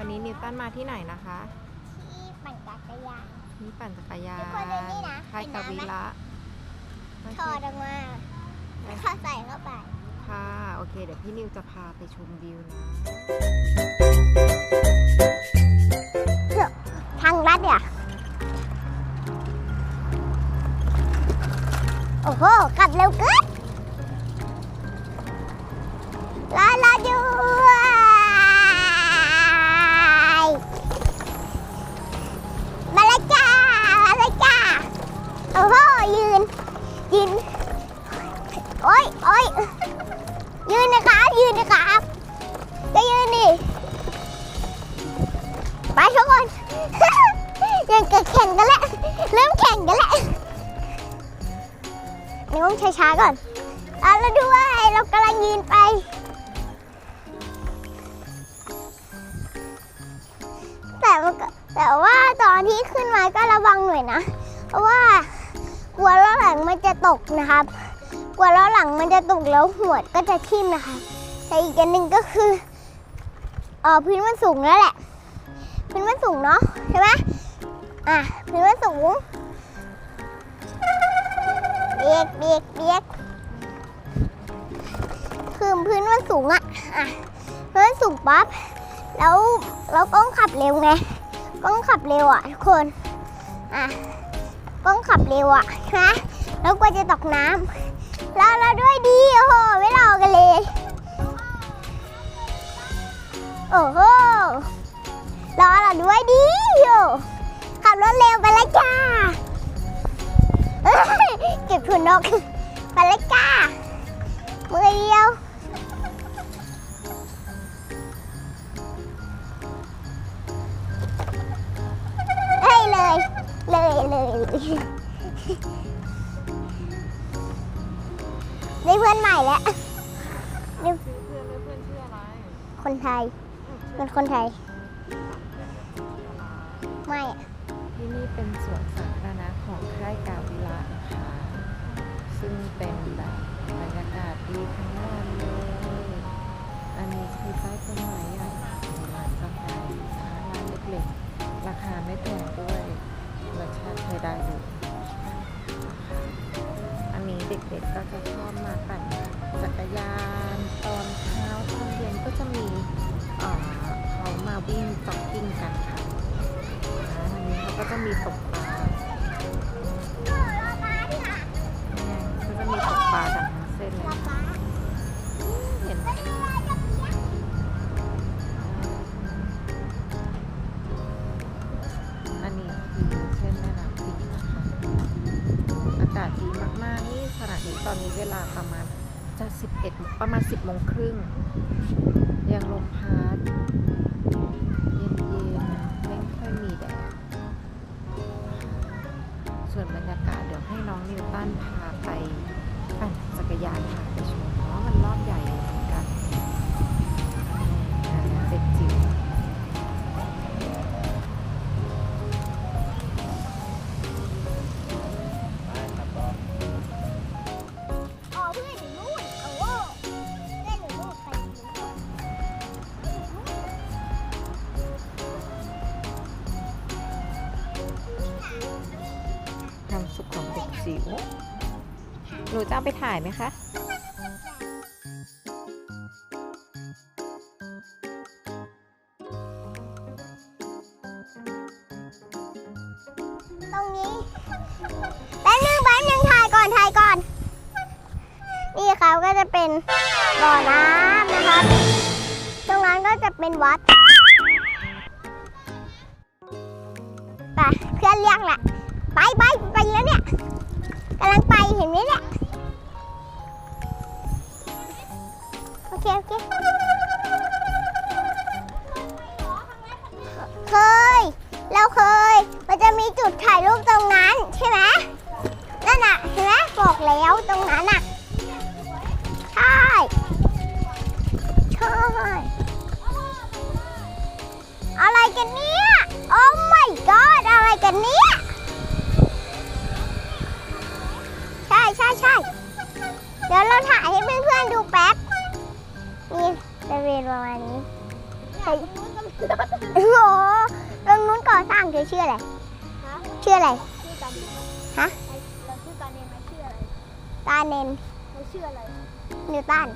วันนี้นิวตันมาที่ไหนนะคะ ที่ปั่นจักรยานนี่ปั่นจักรยาทุกคนดูนี่นนะค่ายเห็นกาน้ำไหมวิระโอถเคอดออกมาแล้วก็ใส่เข้าไป ค่ะ โอเค เดี๋ยวพี่นิวจะพาไปชมวิวนะทางลัดเนี่ยโอ้โหกลับเร็วเกิน แข่งกันแล้ว เริ่มแข่งกันแล้วนี่ต้องช้าๆก่อนเอาแล้วด้วยเรากำลังยืนไป แต่แต่ว่าตอนที่ขึ้นมาก็ระวังหน่อยนะ เพราะว่ากลัวล้อหลังมันจะตกนะครับ กลัวล้อหลังมันจะตกแล้วหัวก็จะทิ่มนะคะ แต่อีกอันหนึ่งก็คือเออพื้นมันสูงแล้วแหละ พื้นมันสูงเนาะใช่ไหม อะพื้นมันสูงเบียกเบียกเบียกคือพื้นมันสูงอะอะพื้นมันสูงปั๊บแล้วเราต้องขับเร็วไงต้องขับเร็วอะทุกคนอะต้องขับเร็วอะใช่ไหมแล้วกลัวจะตกน้ำแล้วเราด้วยดีโอ้โหไม่รอกันเลยโอ้โหรอเราด้วยดิอยู่ เร็วไปเลยจ้าเอ้ยเก็บถุนนกไปเลยจ้ามือเดียวเฮ้ยเลย เลยเลยได้เพื่อนใหม่แล้วชื่อเพื่อนเพื่อนชื่ออะไร คนไทยเป็นคนไทย เป็นสวนสาธารณะของค่ายกาวิระนะคะ ซึ่งเป็นแบบบรรยากาศดีทั้งวันเลย อันนี้คือใต้ต้นไม้ใหญ่ร้านกาแฟนะคะร้านเล็กๆ ราคาไม่แพงด้วยรสชาติใช้ได้เลยนะคะอันนี้เด็กๆก็จะชอบมาปั่นจักรยานตอนเช้าตอนเย็นก็จะมีเอ่อเขามาวิ่งจ็อกกิ้งกัน ก็จะมีตกปลานี่ก็จะมีตกปลากันทั้งเส้นเลยเห็นอันนี้คือเส้นแม่น้ำปิงนะคะอากาศดีมากๆนี่ขณะนี้ตอนนี้เวลาประมาณจะ11ประมาณ 10โมงครึ่งยังลมพัด ความสุขของเด็กจิ๋วหนูจะเอาไปถ่ายไหมคะตรงนี้แป๊บนึงแป๊บนึงถ่ายก่อนถ่ายก่อน นี่ครับก็จะเป็นบ่อน้ำนะครับ ตรงนั้นก็จะเป็นวัดไปเพื่อนเรียกแหละ ไปไปไปแล้วเนี่ยกำลังไปเห็นไหมเนี่ยโอเคโอเคเคย เราเคย มันจะมีจุดถ่ายรูปตรงนั้นใช่ไหมนั่นน่ะเห็นไหมบอกแล้วตรงนั้นน่ะใช่ใช่อะไรกันเนี่ย โอ้ my god อะไรกันเนี่ย เดี๋ยวเราถ่ายให้เพื่อนๆดูแป๊บ นี่บริเวณประมาณนี้ใช่โอ้โหตรงนู้นก่อสร้างเธอชื่ออะไรฮะชื่ออะไรชื่อกันฮะเราชื่อกันเองไหมชื่ออะไรตาเนนเราชื่ออะไร นิวตัน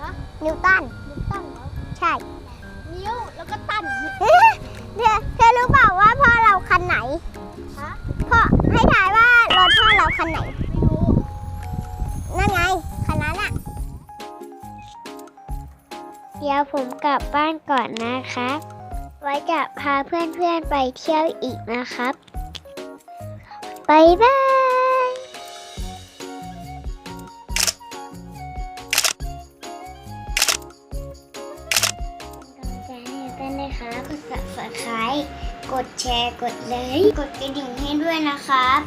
ฮะนิวตันนิวตันเหรอ ใช่ นิ้วแล้วก็ตันเอ๊ะเธอเธอรู้เปล่าว่าพ่อเราคัน ผมกลับบ้านก่อนนะครับ ไว้จะพาเพื่อนๆไปเที่ยวอีกนะครับบายบายเป็นกำลังใจให้เต้นนะคะกด subscribe กดแชร์ กดไลค์ กดกระดิ่งให้ด้วยนะครับ